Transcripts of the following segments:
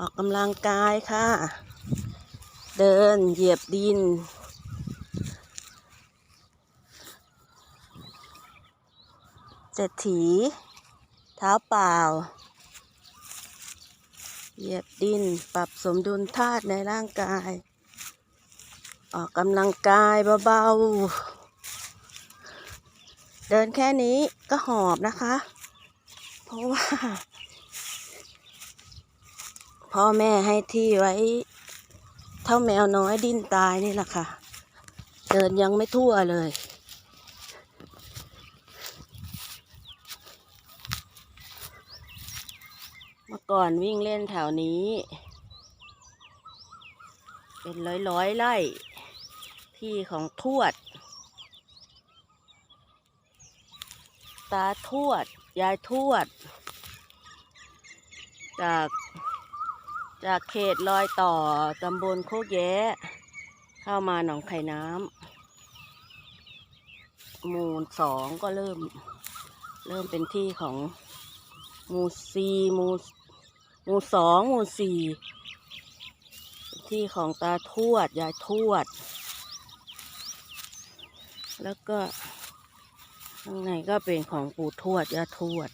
ออกกำลังกายค่ะ เดินเหยียบดิน เศรษฐี เท้าเปล่า เหยียบดินปรับสมดุลธาตุในร่างกาย ออกกำลังกายเบาๆ เดินแค่นี้ก็หอบนะคะ เพราะว่า พ่อแม่ให้ที่ไว้ เท่าแมวน้อยดิ้นตายนี่แหละค่ะ เดินยังไม่ทั่วเลย เมื่อก่อนวิ่งเล่นแถวนี้ เป็นร้อยร้อยๆไร่ที่ของทวด ตาทวด ยายทวด จาก จากเขตรอยต่อตำบลโคกแย้เข้ามาหนองไข่น้ำหมู่สองก็เริ่ม เริ่มเป็นที่ของหมู่สี่หมู่หมู่สองหมู่สี่ที่ของตาทวด ยายทวด แล้วก็ข้างในก็เป็นของปู่ทวด ยาทวด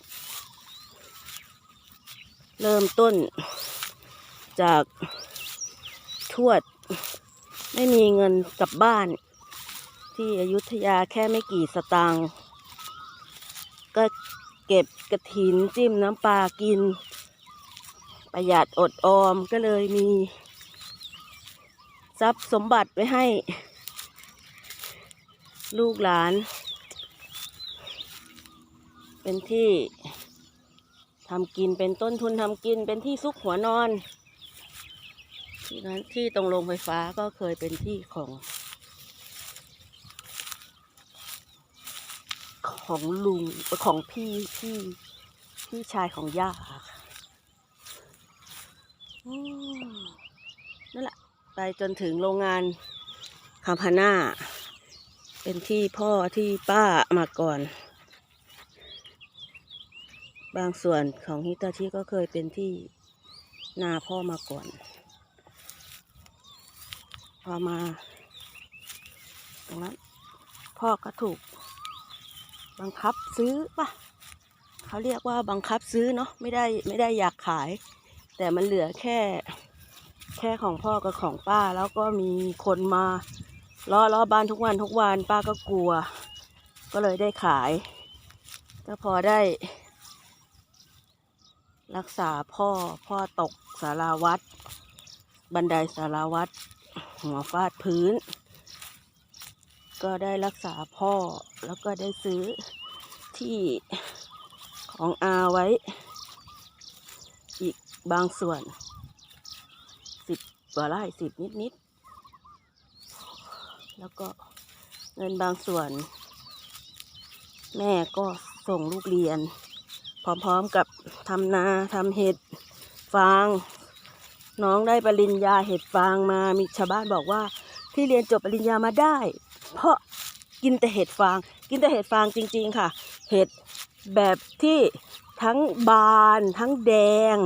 เริ่มต้น จากทวด ไม่มีเงินกลับบ้าน ที่อยุธยาแค่ไม่กี่สตางค์ก็เก็บกระถินจิ้มน้ำปลากิน ประหยัดอดออมก็เลยมี ทรัพย์สมบัติไว้ให้ ลูกหลาน เป็นที่ทำกินเป็นต้นทุนทำกินเป็นที่ซุกหัวนอน นั้นที่ตรงโรงไฟฟ้าก็เคยเป็นที่ของ ของลุงของพี่พี่พี่ชายของย่าค่ะนั่นแหละไปจนถึงโรงงานคาพาน่าเป็นที่พ่อที่ป้ามาก่อน บางส่วนของฮิตาชิก็เคยเป็นที่นาพ่อมาก่อน พอมาตรงนั้นพ่อก็ถูก บังคับซื้อป่ะเขาเรียกว่าบังคับซื้อเนาะไม่ได้ไม่ได้อยากขาย แต่มันเหลือแค่ แค่ของพ่อกับของป้าแล้วก็มีคนมาล้อล้อบ้านทุกวันทุกวันป้าก็กลัว ก็เลยได้ขายก็พอได้ รักษาพ่อพ่อตกสาราวัด บันไดสาราวัด หัวฟาดพื้น ก็ได้รักษาพ่อแล้วก็ได้ซื้อที่ของอาไว้ อีกบางส่วนสิบกว่าไร่สิบนิดนิดแล้วก็เงินบางส่วน แม่ก็ส่งลูกเรียน พร้อมๆกับทำนาทำเห็ด ฟาง น้องได้ปริญญาเห็ดฟางมามีชาวบ้านบอกว่า ที่เรียนจบปริญญามาได้ เพราะกินแต่เห็ดฟาง กินแต่เห็ดฟางจริง ๆค่ะ เห็ดแบบที่ทั้งบานทั้งแดง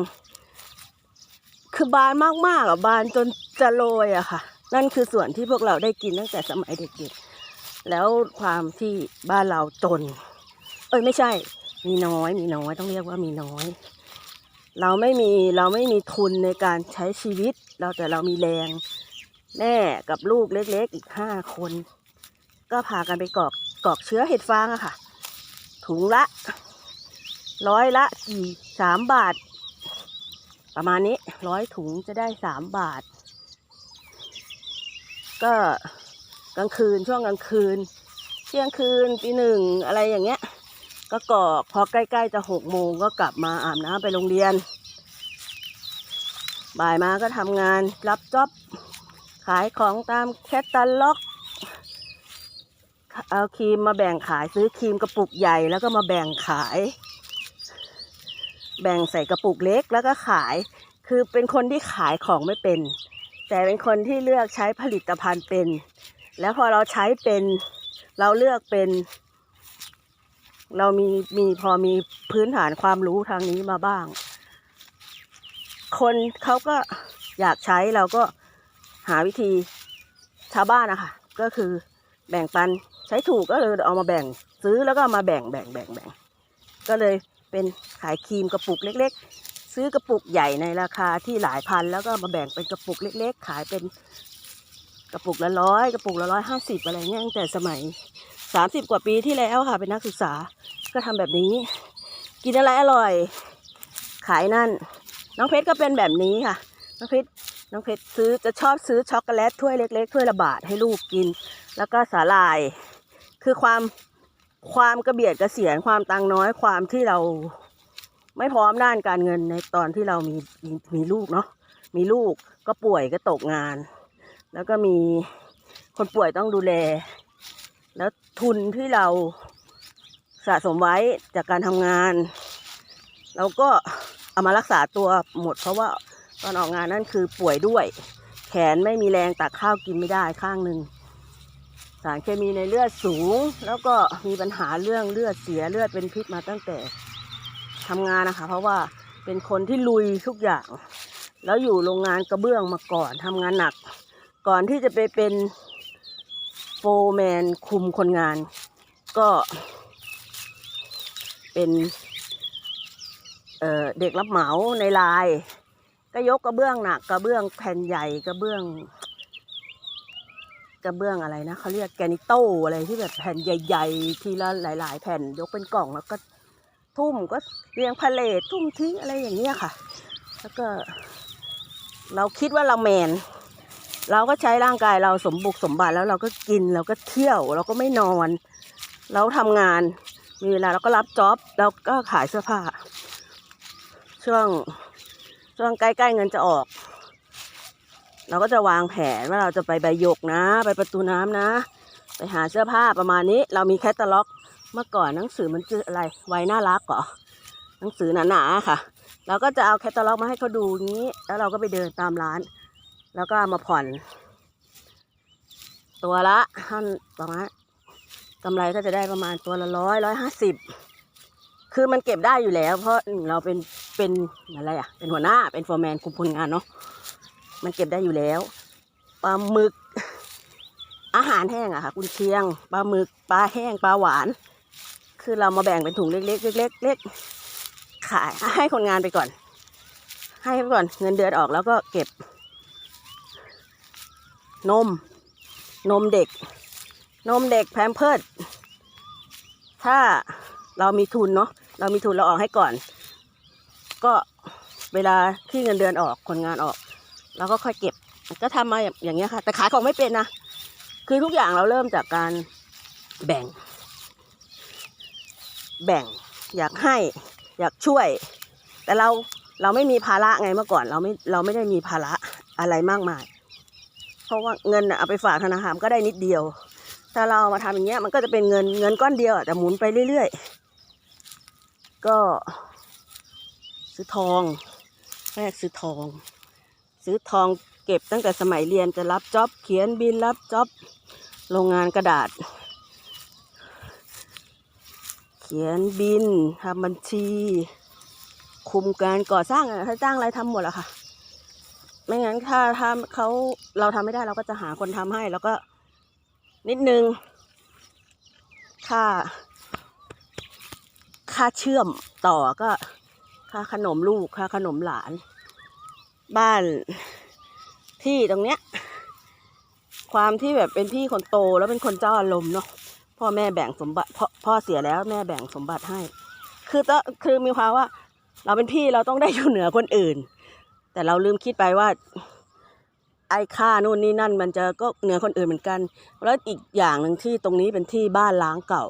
คือบานมากๆอะบานจนจะโรยอะค่ะ นั่นคือส่วนที่พวกเราได้กินตั้งแต่สมัยเด็กๆ แล้วความที่บ้านเราจน เอ้ยไม่ใช่ มีน้อยมีน้อยต้องเรียกว่ามีน้อย เราไม่มีเราไม่มีทุนในการใช้ชีวิต เราแต่เรามีแรง แม่กับลูกเล็กๆอีกห้าคน ก็พากันไปกรอกกรอกเชื้อเห็ดฟางอะค่ะ ถุงละ ร้อยละกี่สามบาท ประมาณนี้ร้อยถุงจะได้สามบาท ก็กลางคืนช่วงกลางคืน เที่ยงคืนตีหนึ่งอะไรอย่างเงี้ยก็กรอกพอใกล้ ๆ จะหกโมงก็กลับมาอาบน้ำไปโรงเรียน บ่ายมาก็ทำงานรับจ็อบ ขายของตามแคตตาล็อก เอาครีมมาแบ่งขายซื้อครีมกระปุกใหญ่แล้วก็มาแบ่งขาย แบ่งใส่กระปุกเล็กแล้วก็ขาย คือเป็นคนที่ขายของไม่เป็น แต่เป็นคนที่เลือกใช้ผลิตภัณฑ์เป็น แล้วพอเราใช้เป็น เราเลือกเป็น เรามีมีพอมีพื้นฐานความรู้ทางนี้มาบ้าง คนเขาก็อยากใช้เราก็หาวิธีชาวบ้านนะคะก็คือแบ่งปันใช้ถูกก็เลยเอามาแบ่งซื้อแล้วก็มาแบ่งแบ่งแบ่งแบ่งก็เลยเป็นขายครีมกระปุกเล็ก ๆ ซื้อกระปุกใหญ่ในราคาที่หลายพัน แล้วก็มาแบ่งเป็นกระปุกเล็ก ๆ ขายเป็นกระปุกละร้อยกระปุกละร้อยห้าสิบอะไรเงี้ยตั้งแต่สมัยสามสิบกว่าปีที่แล้วค่ะ เป็นนักศึกษาก็ทำแบบนี้ กินอะไรอร่อย ขายนั่น น้องเพชรก็เป็นแบบนี้ค่ะ น้องเพชรน้องเพชรซื้อจะชอบซื้อช็อกโกแลตถ้วยเล็กๆถ้วยละบาทให้ลูกกิน แล้วก็สาหร่าย คือความความกระเบียดกระเสียนความตังน้อยความที่เราไม่พร้อมด้านการเงินในตอนที่เรามีมีมีลูกเนาะมีลูกก็ป่วยก็ตกงาน แล้วก็มีคนป่วยต้องดูแล แล้วทุนที่เราสะสมไว้จากการทำงาน เราก็ เอามารักษาตัวหมด เพราะว่าตอนออกงานนั่นคือป่วยด้วย แขนไม่มีแรงตักข้าวกินไม่ได้ข้างหนึ่งสารเคมีในเลือดสูง แล้วก็มีปัญหาเรื่องเลือดเสียเลือดเป็นพิษมาตั้งแต่ทำงานนะคะ เพราะว่าเป็นคนที่ลุยทุกอย่าง แล้วอยู่โรงงานกระเบื้องมาก่อนทำงานหนัก ก่อนที่จะไปเป็นโฟร์แมนคุมคนงาน ก็เป็น เเด็กรับเหมาในลายก็ยกกระเบื้องหนักกระเบื้องแผ่นใหญ่กระเบื้อง กระเบื้องอะไรนะเขาเรียกแกนิโต้อะไรที่แบบแผ่นใหญ่ๆทีละหลาย ๆ แผ่นยกเป็นกล่องแล้วก็ทุ่มก็เรียงพาเลททุ่มทิ้งอะไรอย่างเงี้ยค่ะ แล้วก็ เราคิดว่าเราแมน เราก็ใช้ร่างกายเราสมบุกสมบัติแล้วเราก็กินเราก็เที่ยว เราก็ไม่นอน เราทำงานมีเวลาเราก็รับจ็อบแล้วก็ขายเสื้อผ้า ช่วงช่วงใกล้ๆเงินจะออก เราก็จะวางแผนว่าเราจะไปใบหยกนะ ไปประตูน้ำนะ ไปหาเสื้อผ้าประมาณนี้ เรามีแคตตาล็อก เมื่อก่อนหนังสือมันชื่ออะไรไวน่ารักเหรอหนังสือหนาๆค่ะ เราก็จะเอาแคตตาล็อกมาให้เขาดูงี้ แล้วเราก็ไปเดินตามร้าน แล้วก็มาผ่อน ตัวละท่านประมาณกำไรก็จะได้ประมาณตัวละร้อยร้อยห้าสิบ คือมันเก็บได้อยู่แล้ว เพราะเราเป็นเป็นอะไรอะ เป็นหัวหน้าเป็นโฟร์แมนคุมคนงานเนาะมันเก็บได้อยู่แล้วปลาหมึก อาหารแห้งอะค่ะ คุณเชียงปลาหมึกปลาแห้งปลาหวาน คือเรามาแบ่งเป็นถุงเล็กๆเล็กๆเล็กขายให้คนงานไปก่อน ให้ไปก่อนเงินเดือนออกแล้วก็เก็บ นม นมเด็ก นมเด็กแพมเพิร์ดถ้าเรามีทุนเนาะ เรามีทุนเราออกให้ก่อน ก็เวลาที่เงินเดือนออกคนงานออกเราก็ค่อยเก็บ ก็ทำมาอย่างเงี้ยค่ะ แต่ขายของไม่เป็นนะคือทุกอย่างเราเริ่มจากการแบ่ง แบ่งอยากให้อยากช่วย แต่เราเราไม่มีภาระไงเมื่อก่อน เราไม่เราไม่ได้มีภาระอะไรมากมาย เพราะว่าเงินเอาไปฝากธนาคารก็ได้นิดเดียว ถ้าเรามาทำอย่างเงี้ยมันก็จะเป็นเงินเงินก้อนเดียวแต่หมุนไปเรื่อยๆ ก็ซื้อทอง แรกซื้อทอง ซื้อทองเก็บตั้งแต่สมัยเรียนจะรับจ็อบเขียนบินรับจ็อบโรงงานกระดาษ เขียนบินทำบัญชี คุมการก่อสร้างอะถ้าจ้างอะไรทำหมดอะค่ะ ไม่งั้นถ้าถ้าเขาเราทำไม่ได้เราก็จะหาคนทำให้ แล้วก็นิดนึงค่า ค่าเชื่อมต่อก็ค่าขนมลูกค่าขนมหลาน บ้านที่ตรงเนี้ย ความที่แบบเป็นพี่คนโตแล้วเป็นคนเจ้าอารมณ์เนาะพ่อแม่แบ่งสมบัติพ่อพ่อเสียแล้วแม่แบ่งสมบัติให้ คือต้องคือมีความว่า เราเป็นพี่เราต้องได้อยู่เหนือคนอื่น แต่เราลืมคิดไปว่า ไอ้ค่านู่นนี่นั่น มันจะก็เหนือคนอื่นเหมือนกัน แล้วอีกอย่างหนึ่งที่ตรงนี้เป็นที่บ้านล้างเก่า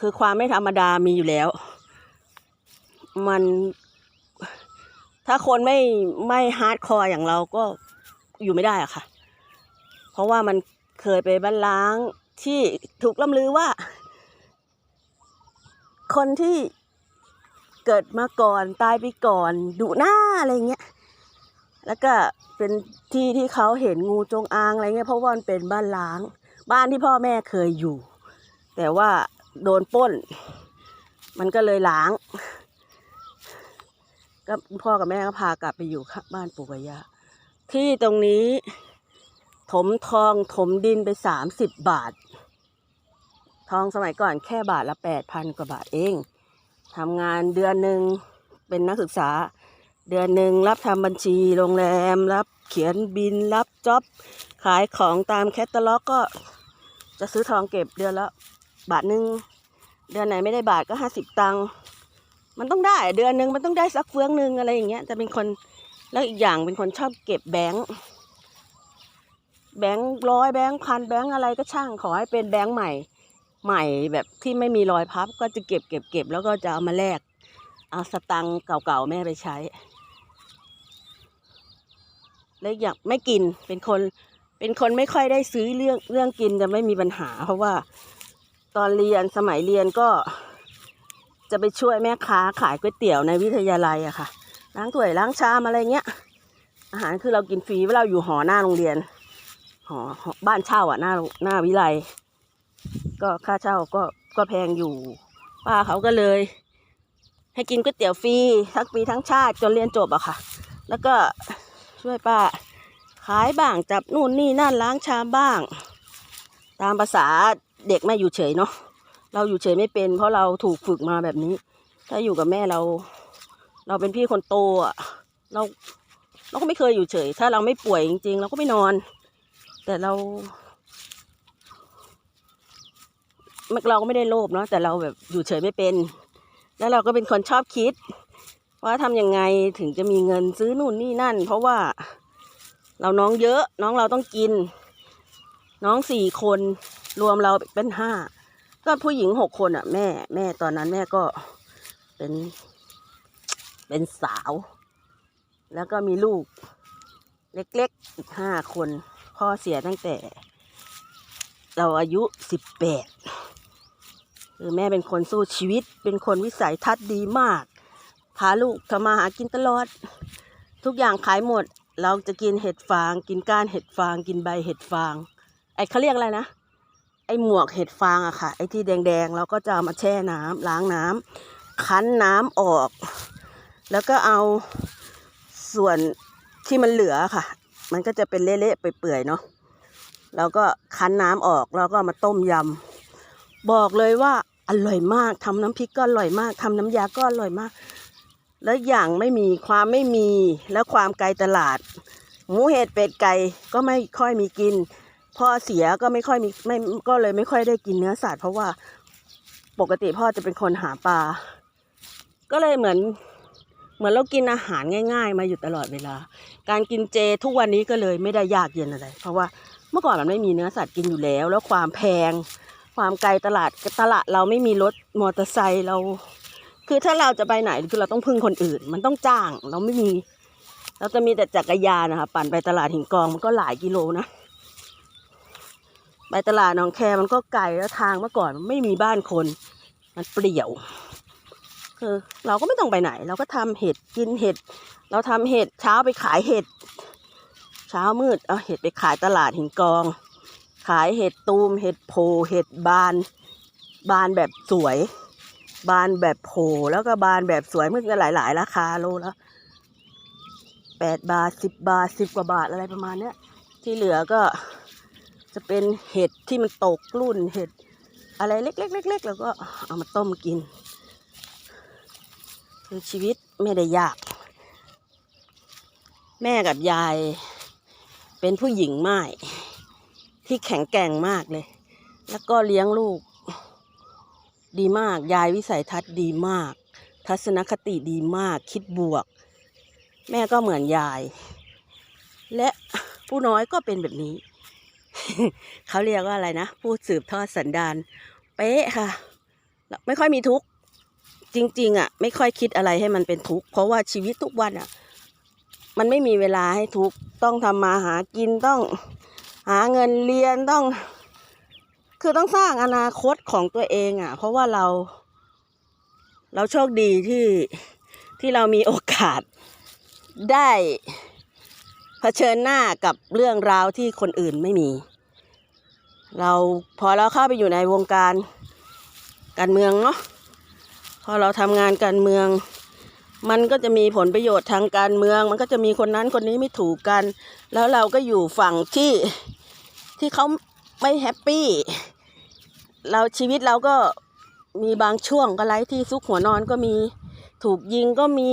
คือความไม่ธรรมดามีอยู่แล้ว มัน ถ้าคนไม่ไม่ฮาร์ดคอร์อย่างเราก็อยู่ไม่ได้อะค่ะ เพราะว่ามันเคยไปบ้านล้างที่ถูกล่ำลือว่า คนที่เกิดมาก่อนตายไปก่อนดุหน้าอะไรเงี้ย แล้วก็เป็นที่ที่เขาเห็นงูจงอางอะไรเงี้ยเพราะว่ามันเป็นบ้านล้าง บ้านที่พ่อแม่เคยอยู่ แต่ว่า โดนป้น มันก็เลยล้างกก็พ่อกับแม่ก็พากลับไปอยู่บ้านปู่กับย่าที่ตรงนี้ ถมทองถมดินไปสามสิบบาท ทองสมัยก่อนแค่บาทละแปดพันกว่าบาทเองทำงานเดือนหนึ่งเป็นนักศึกษาเดือนหนึ่งรับทำบัญชีโรงแรม รับเขียนบินรับจ็อบ ขายของตามแคตตาล็อกก็จะซื้อทองเก็บเดือนละ บาทหนึ่งเดือนไหนไม่ได้บาทก็ห้าสิบตังค์มันต้องได้เดือนหนึ่งมันต้องได้สักเฟืองหนึ่งอะไรอย่างเงี้ยจะเป็นคนแล้วอีกอย่างเป็นคนชอบเก็บแบงค์แบงค์ร้อยแบงค์พันแบงค์อะไรก็ช่างขอให้เป็นแบงค์ใหม่ใหม่แบบที่ไม่มีรอยพับก็จะเก็บเก็บเก็บแล้วก็จะเอามาแลกเอาสตังค์เก่าๆแม่ไปใช้แล้วอย่างไม่กินเป็นคนเป็นคนไม่ค่อยได้ซื้อเรื่องเรื่องกินจะไม่มีปัญหา เพราะว่า ตอนเรียนสมัยเรียนก็ จะไปช่วยแม่ค้าขายก๋วยเตี๋ยวในวิทยาลัยอะค่ะ ล้างถ้วยล้างชามอะไรเงี้ย อาหารคือเรากินฟรีเวลาเราอยู่หอหน้าโรงเรียนหอหอบ้านเช่าอะหน้าหน้าวิไลก็ค่าเช่าก็ก็แพงอยู่ ป้าเขาก็เลย ให้กินก๋วยเตี๋ยวฟรีทั้งปีทั้งชาติจนเรียนจบอะค่ะ แล้วก็ช่วยป้าขายบ้างจับนู่นนี่นั่นล้างชามบ้าง ตามภาษา เด็กไม่อยู่เฉยเนาะเราอยู่เฉยไม่เป็น เพราะเราถูกฝึกมาแบบนี้ ถ้าอยู่กับแม่เรา เราเป็นพี่คนโตอะเราเราก็ไม่เคยอยู่เฉย ถ้าเราไม่ป่วยจริงๆ เราก็ไม่นอน แต่เราเราก็ไม่ได้โลภเนาะแต่เราแบบอยู่เฉยไม่เป็น แล้วเราก็เป็นคนชอบคิด ว่าทำยังไงถึงจะมีเงินซื้อนู่นนี่นั่น เพราะว่าเราน้องเยอะน้องเราต้องกิน น้องสี่คน รวมเราเป็นห้าก็ผู้หญิงหกคนอะ แม่ แม่ตอนนั้นแม่ก็เป็น เป็นสาว แล้วก็มีลูก เล็กๆอีกห้าคน พ่อเสียตั้งแต่ เราอายุสิบแปดคือแม่เป็นคนสู้ชีวิต เป็นคนวิสัยทัศน์ดีมาก พาลูกทำมาหากินตลอด ทุกอย่างขายหมด เราจะกินเห็ดฟาง กินก้านเห็ดฟาง กินใบเห็ดฟาง ไอ้เขาเรียกอะไรนะ ไอ้หมวกเห็ดฟางอะค่ะ ไอ้ที่แดงๆเราก็จะามาแช่น้ำล้างน้ำคั้นน้ำออก แล้วก็เอาส่วนที่มันเหลือค่ะ มันก็จะเป็นเละๆไปเปื่อยๆเนาะแล้วก็คั้นน้ำออกแล้วก็มาต้มยำบอกเลยว่าอร่อยมากทำน้ำพริกก็อร่อยมากทำน้ำยาก็อร่อยมาก แล้วอย่างไม่มีความไม่มีแล้วความไกลตลาด หมูเห็ดเป็ดไก่ก็ไม่ค่อยมีกิน พ่อเสียก็ไม่ค่อยมีไม่ก็เลยไม่ค่อยได้กินเนื้อสัตว์เพราะว่าปกติพ่อจะเป็นคนหาปลา ก็เลยเหมือนเหมือนเรากินอาหารง่าย ๆ มาอยู่ตลอดเวลา การกินเจทุกวันนี้ก็เลยไม่ได้ยากเย็นอะไร เพราะว่าเมื่อก่อนมันไม่มีเนื้อสัตว์กินอยู่แล้ว แล้วความแพง ความไกลตลาดตลาดเราไม่มีรถมอเตอร์ไซค์เรา คือถ้าเราจะไปไหนคือเราต้องพึ่งคนอื่น มันต้องจ้างเราไม่มี เราจะมีแต่จักรยานนะคะปั่นไปตลาดหินกองมันก็หลายกิโลนะ ไปตลาดหนองแคมันก็ไกลแล้วทางเมื่อก่อนไม่มีบ้านคน มันเปลี่ยวคือเราก็ไม่ต้องไปไหน เราก็ทำเห็ดกินเห็ด เราทำเห็ดเช้าไปขายเห็ด เช้ามืดเอาเห็ดไปขายตลาดหินกอง ขายเห็ดตูมเห็ดโพเห็ดบาน บานแบบสวย บานแบบโผแล้วก็บานแบบสวยมันก็หลายๆ ราคาโลละแปดบาทสิบบาทสิบกว่าบาทอะไรประมาณเนี้ยที่เหลือก็ จะเป็นเห็ดที่มันตกรุ่นเห็ดอะไรเล็กๆๆแล้วก็เอามาต้มกิน คือชีวิตไม่ได้ยาก แม่กับยายเป็นผู้หญิงไม้ที่แข็งแกร่งมากเลย แล้วก็เลี้ยงลูก ดีมาก ยายวิสัยทัศน์ดีมาก ทัศนคติดีมาก คิดบวก แม่ก็เหมือนยาย และผู้น้อยก็เป็นแบบนี้ เขาเรียกว่าอะไรนะ ผู้สืบทอดสันดาน เป๊ะค่ะ ไม่ค่อยมีทุกข์ จริง ๆ อะ ไม่ค่อยคิดอะไรให้มันเป็นทุกข์ เพราะว่าชีวิตทุกวันอะ มันไม่มีเวลาให้ทุกข์ ต้องทำมาหากิน ต้องหาเงินเรียน ต้อง คือต้องสร้างอนาคตของตัวเองอะ เพราะว่าเรา เราโชคดีที่ที่เรามีโอกาสได้เผชิญหน้ากับเรื่องราวที่คนอื่นไม่มี เราพอเราเข้าไปอยู่ในวงการการเมืองเนาะพอเราทำงานการเมือง มันก็จะมีผลประโยชน์ทางการเมือง มันก็จะมีคนนั้นคนนี้ไม่ถูกกัน แล้วเราก็อยู่ฝั่งที่ที่เขาไม่แฮปปี้เราชีวิตเราก็มีบางช่วงก็ไร้ที่ซุกหัวนอนก็มีถูกยิงก็มี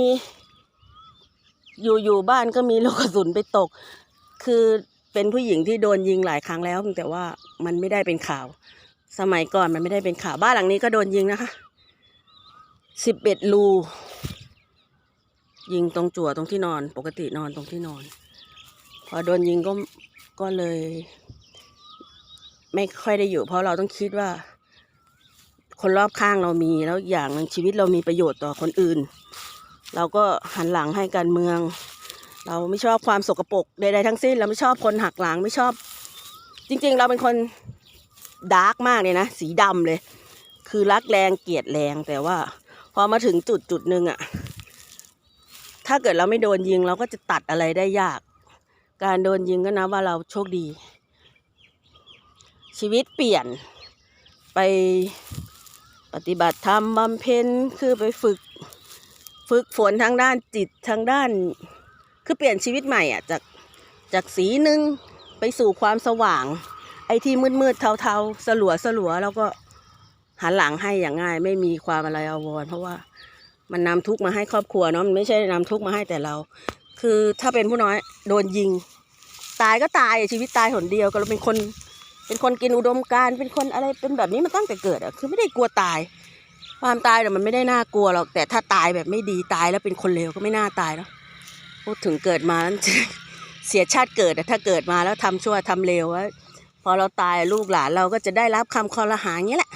อยู่อยู่บ้านก็มีลูกกระสุนไปตก คือ เป็นผู้หญิงที่โดนยิงหลายครั้งแล้วแต่ว่ามันไม่ได้เป็นข่าว สมัยก่อนมันไม่ได้เป็นข่าวบ้านหลังนี้ก็โดนยิงนะคะสิบเอ็ดรูยิงตรงจั่วตรงที่นอน ปกตินอนตรงที่นอน พอโดนยิงก็ก็เลย ไม่ค่อยได้อยู่ เพราะเราต้องคิดว่า คนรอบข้างเรามีแล้วอย่างหนึ่งชีวิตเรามีประโยชน์ต่อคนอื่น เราก็หันหลังให้การเมือง เราไม่ชอบความสกปรกใดๆทั้งสิ้น เราไม่ชอบคนหักหลังไม่ชอบ จริงๆ เราเป็นคนดาร์กมากเลยนะ สีดำเลย คือรักแรงเกลียดแรงแต่ว่า พอมาถึงจุดจุดหนึ่งอะถ้าเกิดเราไม่โดนยิงเราก็จะตัดอะไรได้ยาก การโดนยิงก็นับว่าเราโชคดี ชีวิตเปลี่ยนไปปฏิบัติธรรมบำเพ็ญคือไปฝึก ฝึกฝนทางด้านจิตทางด้าน คือเปลี่ยนชีวิตใหม่อะจากจากสีหนึ่งไปสู่ความสว่าง ไอ้ที่มืดมืดๆเทาๆสลัวสลัวแล้วก็หันหลังให้อย่างง่าย ไม่มีความอะไรอาวรเพราะว่ามันนำทุกข์มาให้ครอบครัวเนาะมันไม่ใช่นำทุกข์มาให้แต่เรา คือถ้าเป็นผู้น้อยโดนยิง ตายก็ตายชีวิตตายหนเดียวก็เราเป็นคน เป็นคนกินอุดมการเป็นคนอะไรเป็นแบบนี้มาตั้งแต่เกิดอะคือไม่ได้กลัวตาย ความตายเนี่ยมันไม่ได้น่ากลัวหรอกแต่ถ้าตายแบบไม่ดีตายแล้วเป็นคนเลวก็ไม่น่าตายเนาะ พูดถึงเกิดมาเสียชาติเกิดถ้าเกิดมาแล้วทำชั่วทำเลวอะพอเราตายลูกหลานเราก็จะได้รับคำคอรหาอย่างนี้แหละ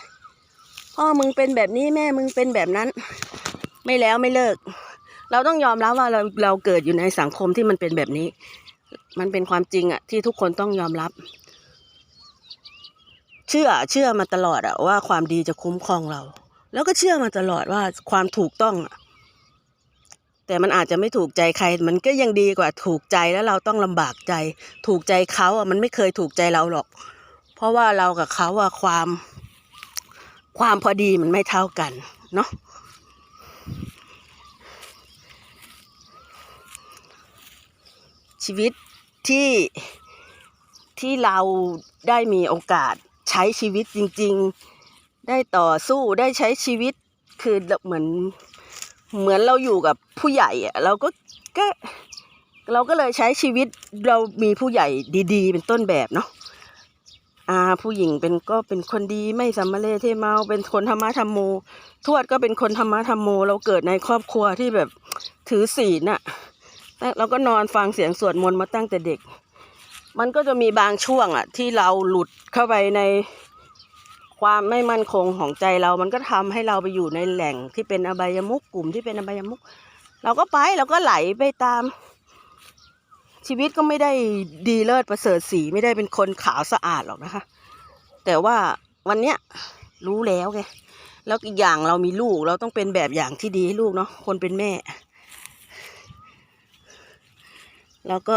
พ่อมึงเป็นแบบนี้แม่มึงเป็นแบบนั้น ไม่แล้วไม่เลิก เราต้องยอมรับว่าเราเราเกิดอยู่ในสังคมที่มันเป็นแบบนี้ มันเป็นความจริงอะที่ทุกคนต้องยอมรับ เชื่อเชื่อมาตลอดอะว่าความดีจะคุ้มครองเรา แล้วก็เชื่อมาตลอดว่าความถูกต้องอะ แต่มันอาจจะไม่ถูกใจใคร มันก็ยังดีกว่าถูกใจแล้วเราต้องลำบากใจ ถูกใจเขาอะมันไม่เคยถูกใจเราหรอก เพราะว่าเรากับเขาอะความ ความพอดีมันไม่เท่ากันเนาะชีวิตที่ที่เราได้มีโอกาสใช้ชีวิตจริง ๆ ได้ต่อสู้ได้ใช้ชีวิตคือเหมือน เหมือนเราอยู่กับผู้ใหญ่อะเราก็ก็เราก็เลยใช้ชีวิตเรามีผู้ใหญ่ดีๆ เป็นต้นแบบเนาะอาผู้หญิงเป็นก็เป็นคนดีไม่สัมมาเลเทเมาเป็นคนธรรมะธรรมโม ทวดก็เป็นคนธรรมะธรรมโม เราเกิดในครอบครัวที่แบบถือศีลน่ะแต่เราก็นอนฟังเสียงสวดมนต์มาตั้งแต่เด็ก มันก็จะมีบางช่วงอะที่เราหลุดเข้าไปใน ความไม่มั่นคงของใจเรา มันก็ทำให้เราไปอยู่ในแหล่งที่เป็นอบายมุกกลุ่มที่เป็นอบายมุก เราก็ไปเราก็ไหลไปตาม ชีวิตก็ไม่ได้ดีเลิศประเสริฐสีไม่ได้เป็นคนขาวสะอาดหรอกนะคะ แต่ว่าวันเนี้ยรู้แล้วไงแล้วอีกอย่างเรามีลูกเราต้องเป็นแบบอย่างที่ดีให้ลูกเนาะคนเป็นแม่ แล้วก็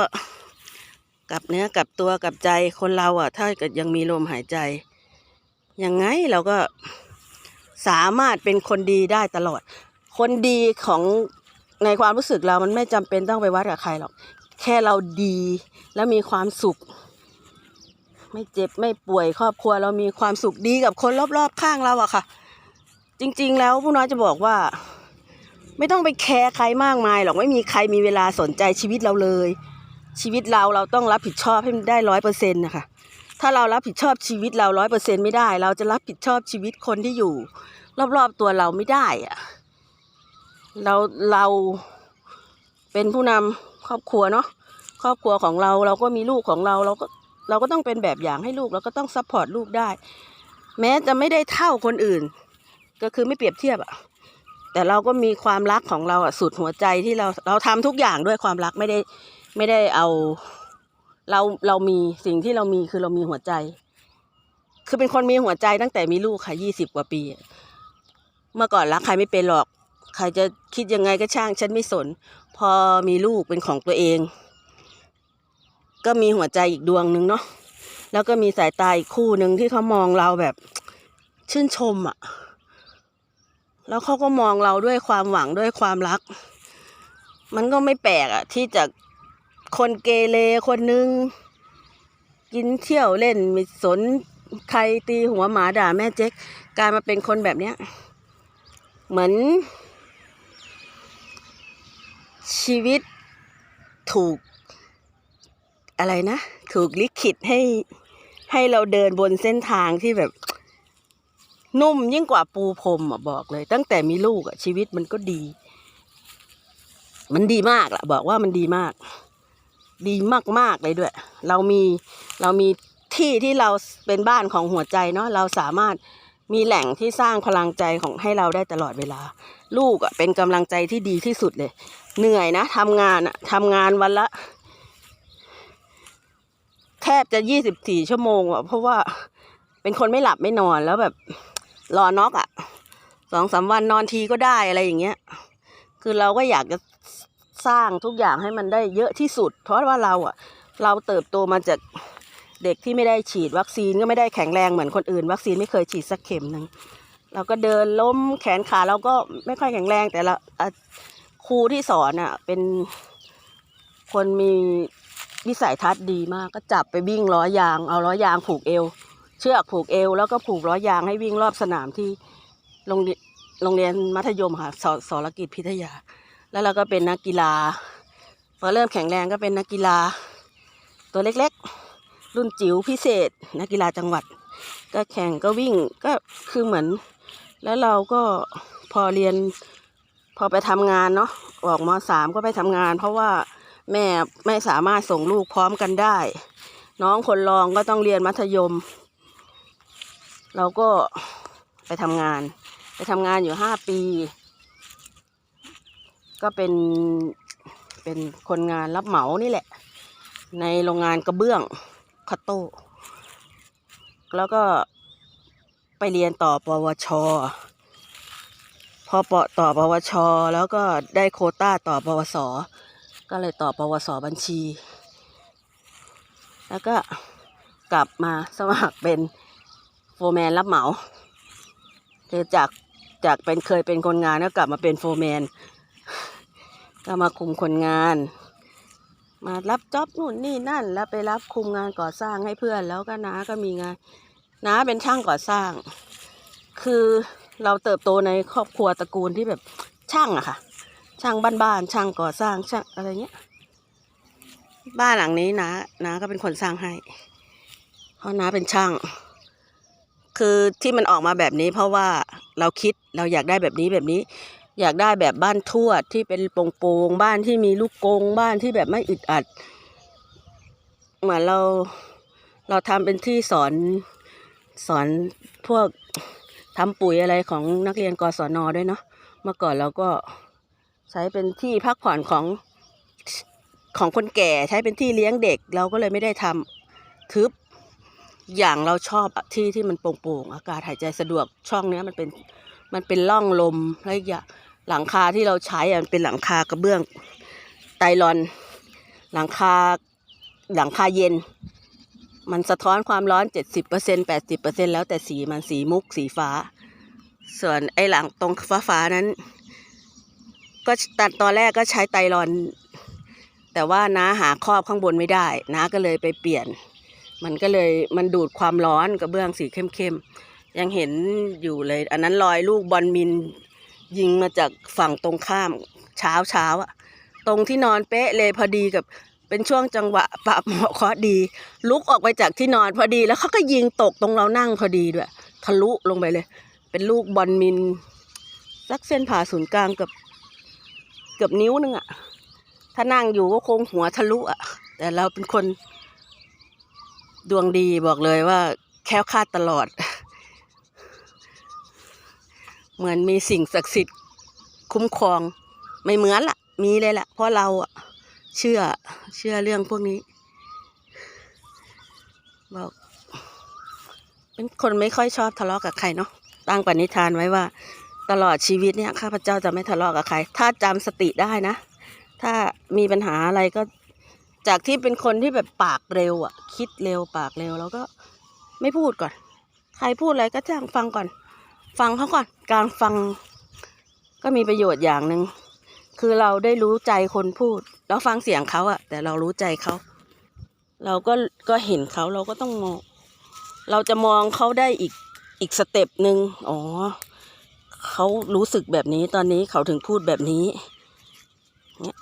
กับเนื้อกับตัวกับใจคนเราอะ ถ้าเกิดยังมีลมหายใจ ยังไงเราก็สามารถเป็นคนดีได้ตลอด คนดีของในความรู้สึกเรามันไม่จำเป็นต้องไปวัดกับใครหรอก แค่เราดีแล้วมีความสุข ไม่เจ็บไม่ป่วยครอบครัวเรามีความสุขดีกับคนรอบๆข้างเราอะค่ะ จริง ๆ แล้วผู้น้อยจะบอกว่า ไม่ต้องไปแคร์ใครมากมายหรอกไม่มีใครมีเวลาสนใจชีวิตเราเลย ชีวิตเราเราต้องรับผิดชอบให้มันได้ร้อยเปอร์เซ็นต์นะคะ ถ้าเรารับผิดชอบชีวิตเราร้อยเปอร์เซ็นไม่ได้ เราจะรับผิดชอบชีวิตคนที่อยู่ รอบๆตัวเราไม่ได้อะเราเราเป็นผู้นำครอบครัวเนาะครอบครัวของเราเราก็มีลูกของเราเราก็เราก็ต้องเป็นแบบอย่างให้ลูกเราก็ต้องซัพพอร์ตลูกได้ แม้จะไม่ได้เท่าคนอื่น ก็คือไม่เปรียบเทียบอะแต่เราก็มีความรักของเราอะสุดหัวใจที่เราเราทำทุกอย่างด้วยความรักไม่ได้ไม่ได้เอา เราเรามีสิ่งที่เรามีคือเรามีหัวใจ คือเป็นคนมีหัวใจตั้งแต่มีลูกค่ะยี่สิบกว่าปี เมื่อก่อนรักใครไม่เป็นหรอก ใครจะคิดยังไงก็ช่าง ฉันไม่สน พอมีลูกเป็นของตัวเอง ก็มีหัวใจอีกดวงหนึ่งเนาะแล้วก็มีสายตาอีกคู่หนึ่งที่เขามองเราแบบ ชื่นชมอะ่ะ แล้วเขาก็มองเราด้วยความหวังด้วยความรัก มันก็ไม่แปลกอะ ที่จะ คนเกเรคนหนึ่งกินเที่ยวเล่นม่สนใครตีหัวหมาด่าแม่เจ๊กกลายมาเป็นคนแบบเนี้ย เหมือน ชีวิตถูกอะไรนะ ถูกลิขิตให้ให้เราเดินบนเส้นทางที่แบบ นุ่มยิ่งกว่าปูพรมอะบอกเลย ตั้งแต่มีลูกอะชีวิตมันก็ดี มันดีมากล่ะ บอกว่ามันดีมาก ดีมากๆเลยด้วย เรามีเรามีที่ที่เราเป็นบ้านของหัวใจเนาะเราสามารถมีแหล่งที่สร้างพลังใจของให้เราได้ตลอดเวลา ลูกอะเป็นกำลังใจที่ดีที่สุดเลย เหนื่อยนะทำงานอะทำงานวันละแทบจะยี่สิบสี่ชั่วโมงอะเพราะว่าเป็นคนไม่หลับไม่นอนแล้วแบบรอน็อกอะสองสามวันนอนทีก็ได้อะไรอย่างเงี้ย คือเราก็อยากจะ สร้างทุกอย่างให้มันได้เยอะที่สุด เพราะว่าเราอะเราเติบโตมาจากเด็กที่ไม่ได้ฉีดวัคซีนก็ไม่ได้แข็งแรงเหมือนคนอื่น วัคซีนไม่เคยฉีดสักเข็มหนึ่งเราก็เดินล้มแขนขาเราก็ไม่ค่อยแข็งแรงแต่ละครูที่สอนอะเป็นคนมีวิสัยทัศน์ดีมากก็จับไปวิ่งล้อยาง เอาล้อยางผูกเอว เชือกผูกเอว แล้วก็ผูกล้อยางให้วิ่งรอบสนามที่โรงเรียนโรงเรียนมัธยมค่ะสสรกิจพิทยา แล้วเราก็เป็นนักกีฬาพอเริ่มแข็งแรงก็เป็นนักกีฬา ตัวเล็กๆ รุ่นจิ๋วพิเศษ นักกีฬาจังหวัด ก็แข่งก็วิ่งก็คือเหมือน แล้วเราก็พอเรียนพอไปทำงานเนาะออกมสามก็ไปทำงาน เพราะว่าแม่ไม่สามารถส่งลูกพร้อมกันได้ น้องคนรองก็ต้องเรียนมัธยม เราก็ไปทำงาน ไปทำงานอยู่ห้าปี ก็เป็นเป็นคนงานรับเหมานี่แหละ ในโรงงานกระเบื้องคัตโต้แล้วก็ไปเรียนต่อปวช พอปอต่อปวช แล้วก็ได้โคต้าต่อปวส ก็เลยต่อปวสบัญชี แล้วก็กลับมาสมัครเป็นโฟร์แมนรับเหมาคือจากจากเป็นเคยเป็นคนงานแล้วกลับมาเป็นโฟร์แมน ก็มาคุมคนงาน มารับจ็อบนู่นนี่นั่น แล้วไปรับคุมงานก่อสร้างให้เพื่อน แล้วก็น้าก็มีงานน้าเป็นช่างก่อสร้าง คือเราเติบโตในครอบครัวตระกูลที่แบบช่างอะค่ะ ช่างบ้านๆช่างก่อสร้างช่างอะไรเงี้ย บ้านหลังนี้นะน้าก็เป็นคนสร้างให้ เพราะน้าเป็นช่าง คือที่มันออกมาแบบนี้เพราะว่าเราคิดเราอยากได้แบบนี้แบบนี้ อยากได้แบบบ้านทวดที่เป็นโปร่งๆบ้านที่มีลูกกงบ้านที่แบบไม่อึดอัด เหมือนเราเราทำเป็นที่สอนสอนพวกทำปุ๋ยอะไรของนักเรียนกศนด้วยเนาะเมื่อก่อนเราก็ใช้เป็นที่พักผ่อนของของคนแก่ใช้เป็นที่เลี้ยงเด็ก เราก็เลยไม่ได้ทำทึบอย่างเราชอบที่ที่มันโปร่งๆอากาศหายใจสะดวกช่องเนี้ยมันเป็นมันเป็นร่องลมและอีกอย่าง หลังคาที่เราใช้อะมันเป็นหลังคากระเบื้องไตรลอน หลังคาหลังคาเย็น มันสะท้อนความร้อนเจ็ดสิบเปอร์เซ็นแปดสิบเปอร์เซ็นแล้วแต่สีมันสีมุกสีฟ้า ส่วนไอหลังตรงฟ้าฟ้านั้น ก็ตัดตอนแรกก็ใช้ไตรลอน แต่ว่าน้าหาครอบข้างบนไม่ได้น้าก็เลยไปเปลี่ยน มันก็เลยมันดูดความร้อนกระเบื้องสีเข้มๆยังเห็นอยู่เลย อันนั้นรอยลูกบอลมิน ยิงมาจากฝั่งตรงข้ามเช้าเช้าอะตรงที่นอนเป๊ะเลยพอดีกับเป็นช่วงจังหวะปรับเหมาะเคราะดี ลุกออกไปจากที่นอนพอดีแล้วเขาก็ยิงตกตรงเรานั่งพอดีด้วยทะลุลงไปเลย เป็นลูกบอลมินสักเส้นผ่าศูนย์กลางเกับเกือบนิ้วนึงอะถ้านั่งอยู่ก็คงหัวทะลุอะแต่เราเป็นคนดวงดีบอกเลยว่าแค้วคาดตลอด เหมือนมีสิ่งศักดิ์สิทธิ์คุ้มครอง ไม่เหมือนละมีเลยละเพราะเราเชื่อเชื่อเรื่องพวกนี้ บอก เป็นคนไม่ค่อยชอบทะเลาะกับใครเนาะตั้งปณิธานไว้ว่า ตลอดชีวิตเนี่ยข้าพเจ้าจะไม่ทะเลาะกับใคร ถ้าจำสติได้นะ ถ้ามีปัญหาอะไรก็จากที่เป็นคนที่แบบปากเร็วอะคิดเร็วปากเร็วแล้วก็ไม่พูดก่อน ใครพูดอะไรก็จ้างฟังก่อน ฟังเขาก่อน การฟังก็มีประโยชน์อย่างหนึ่งคือเราได้รู้ใจคนพูด เราฟังเสียงเขาอะแต่เรารู้ใจเขา เราก็ก็เห็นเขาเราก็ต้องมอง เราจะมองเขาได้อีกอีกสเต็ปหนึ่งอ๋อเขารู้สึกแบบนี้ตอนนี้เขาถึงพูดแบบนี้เนี่ย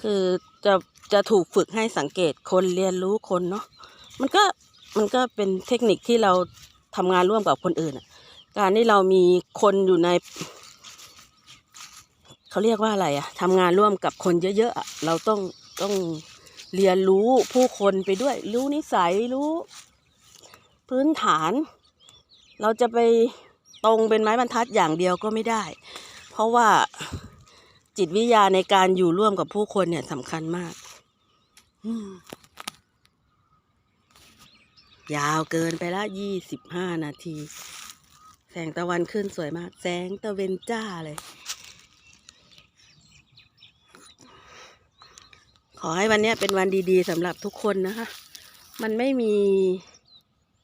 คือจะจะถูกฝึกให้สังเกตคนเรียนรู้คนเนาะมันก็มันก็เป็นเทคนิคที่เราทำงานร่วมกับคนอื่นอะ การที่เรามีคนอยู่ใน เขาเรียกว่าอะไรอะทำงานร่วมกับคนเยอะๆเราต้องต้องเรียนรู้ผู้คนไปด้วย รู้นิสัยรู้ พื้นฐาน เราจะไปตรงเป็นไม้บรรทัดอย่างเดียวก็ไม่ได้ เพราะว่าจิตวิทยาในการอยู่ร่วมกับผู้คนเนี่ยสำคัญมากยาวเกินไปละยี่สิบห้านาที แสงตะวันขึ้นสวยมาก แสงตะเวนจ้าเลย ขอให้วันนี้เป็นวันดีๆสำหรับทุกคนนะคะ มันไม่มี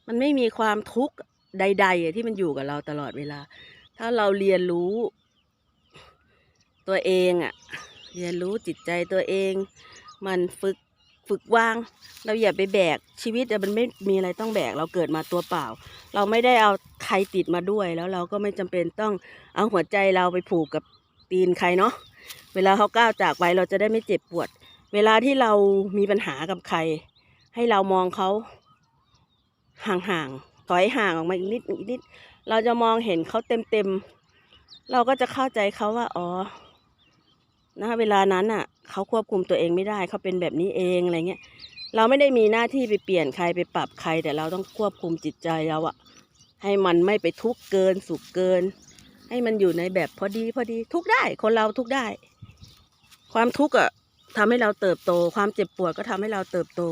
มันไม่มีความทุกข์ใด ๆ ที่มันอยู่กับเราตลอดเวลา ถ้าเราเรียนรู้ ตัวเองอะเรียนรู้จิตใจตัวเอง มันฝึก ฝึกวาง เราอย่าไปแบกชีวิตอะมันไม่มีอะไรต้องแบกเราเกิดมาตัวเปล่า เราไม่ได้เอาใครติดมาด้วยแล้วเราก็ไม่จำเป็นต้องเอาหัวใจเราไปผูกกับตีนใครเนาะเวลาเขาก้าวจากไปเราจะได้ไม่เจ็บปวด เวลาที่เรามีปัญหากับใคร ให้เรามองเขาห่างๆถอยห่างออกมาอีกนิดอีกนิด เราจะมองเห็นเขาเต็มๆเราก็จะเข้าใจเขาว่าอ๋อ นะเวลานั้นอะเขาควบคุมตัวเองไม่ได้เขาเป็นแบบนี้เองอะไรเงี้ยเราไม่ได้มีหน้าที่ไปเปลี่ยนใครไปปรับใคร แต่เราต้องควบคุมจิตใจเราอะให้มันไม่ไปทุกข์เกินสุขเกิน ให้มันอยู่ในแบบพอดีพอดีทุกได้ คนเราทุกได้ ความทุกข์อะทำให้เราเติบโต ความเจ็บปวดก็ทำให้เราเติบโต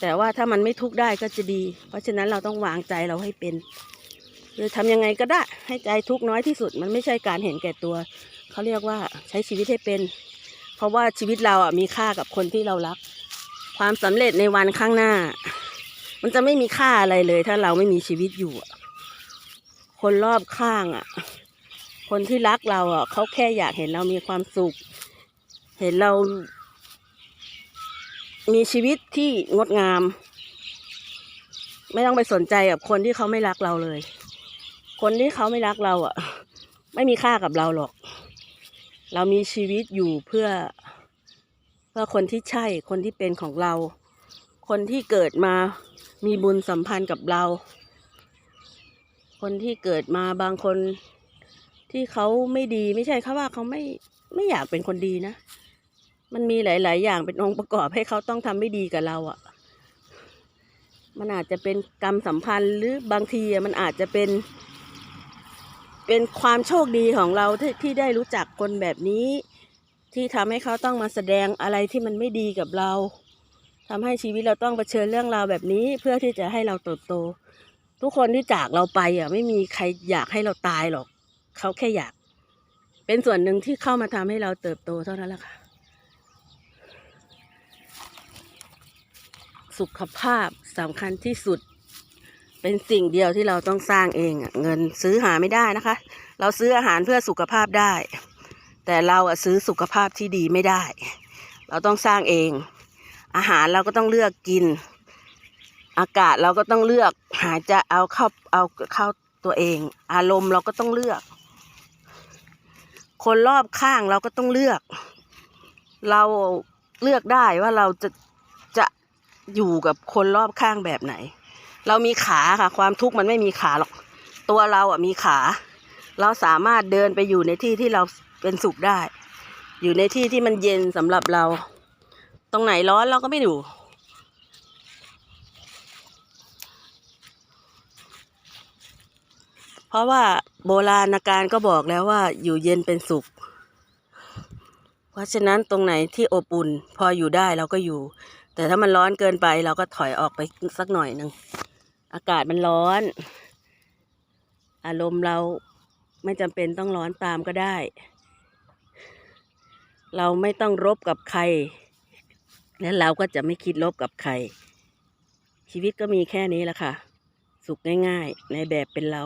แต่ว่าถ้ามันไม่ทุกข์ได้ก็จะดี เพราะฉะนั้นเราต้องวางใจเราให้เป็นคือทำยังไงก็ได้ ให้ใจทุกข์น้อยที่สุด มันไม่ใช่การเห็นแก่ตัว เขาเรียกว่าใช้ชีวิตให้เป็น เพราะว่าชีวิตเราอะมีค่ากับคนที่เรารัก ความสำเร็จในวันข้างหน้า มันจะไม่มีค่าอะไรเลย ถ้าเราไม่มีชีวิตอยู่ คนรอบข้างอะ คนที่รักเราอะเขาแค่อยากเห็นเรามีความสุข เห็นเรา มีชีวิตที่งดงาม ไม่ต้องไปสนใจกับคนที่เขาไม่รักเราเลย คนที่เขาไม่รักเราอะ ไม่มีค่ากับเราหรอก เรามีชีวิตอยู่เพื่อ เพื่อคนที่ใช่คนที่เป็นของเรา คนที่เกิดมามีบุญสัมพันธ์กับเรา คนที่เกิดมาบางคนที่เขาไม่ดีไม่ใช่เขาว่าเขาไม่ไม่อยากเป็นคนดีนะ มันมีหลาย ๆ อย่างเป็นองค์ประกอบให้เขาต้องทำไม่ดีกับเราอะ่ะ มันอาจจะเป็นกรรมสัมพันธ์หรือบางทีมันอาจจะเป็น เป็นความโชคดีของเราที่ที่ได้รู้จักคนแบบนี้ ที่ทำให้เขาต้องมาแสดงอะไรที่มันไม่ดีกับเราทำให้ชีวิตเราต้องเผชิญเรื่องราวแบบนี้ เพื่อที่จะให้เราเติบโต ทุกคนที่จากเราไปอะไม่มีใครอยากให้เราตายหรอก เขาแค่อยาก เป็นส่วนหนึ่งที่เข้ามาทำให้เราเติบโตเท่านั้นแหละค่ะสุขภาพสำคัญที่สุด เป็นสิ่งเดียวที่เราต้องสร้างเองเงินซื้อหาไม่ได้นะคะ เราซื้ออาหารเพื่อสุขภาพได้ แต่เราอะซื้อสุขภาพที่ดีไม่ได้ เราต้องสร้างเอง อาหารเราก็ต้องเลือกกิน อากาศเราก็ต้องเลือกหาจะเอาเข้าเอาเข้าตัวเอง อารมณ์เราก็ต้องเลือก คนรอบข้างเราก็ต้องเลือก เราเลือกได้ว่าเราจะจะอยู่กับคนรอบข้างแบบไหน เรามีขาค่ะ ความทุกข์มันไม่มีขาหรอก ตัวเราอะมีขา เราสามารถเดินไปอยู่ในที่ที่เราเป็นสุขได้ อยู่ในที่ที่มันเย็นสำหรับเรา ตรงไหนร้อนเราก็ไม่อยู่เพราะว่าโบราณการก็บอกแล้วว่าอยู่เย็นเป็นสุข เพราะฉะนั้นตรงไหนที่อบอุ่น พออยู่ได้เราก็อยู่ แต่ถ้ามันร้อนเกินไปเราก็ถอยออกไปสักหน่อยหนึ่ง อากาศมันร้อน อารมณ์เราไม่จำเป็นต้องร้อนตามก็ได้ เราไม่ต้องรบกับใคร และเราก็จะไม่คิดลบกับใคร ชีวิตก็มีแค่นี้แหละค่ะ สุขง่ายๆ ในแบบเป็นเรา